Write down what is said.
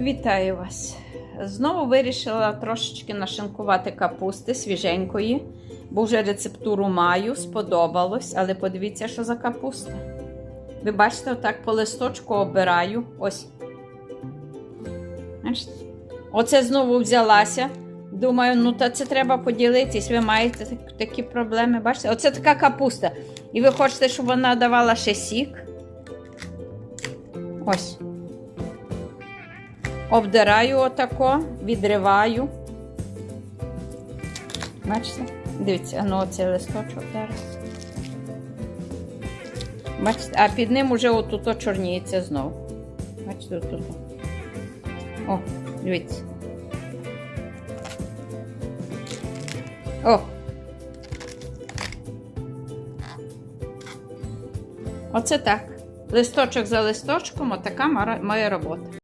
Вітаю вас! Знову вирішила трошечки нашинкувати капусти свіженької, бо вже рецептуру маю, сподобалось, але подивіться, що за капуста. Ви бачите, отак по листочку обираю. Ось. Оце знову взялася. Думаю, ну та це треба поділитись. Ви маєте так- такі проблеми. Бачите? Оце така капуста. І ви хочете, щоб вона давала ще сік. Ось. Обдираю отако, відриваю. Бачите? Дивіться, ну оцей листочок зараз. Бачите, а під ним уже отут чорніється знову. Бачите, отут. О, дивіться. О. Оце так. Листочок за листочком, отака моя робота.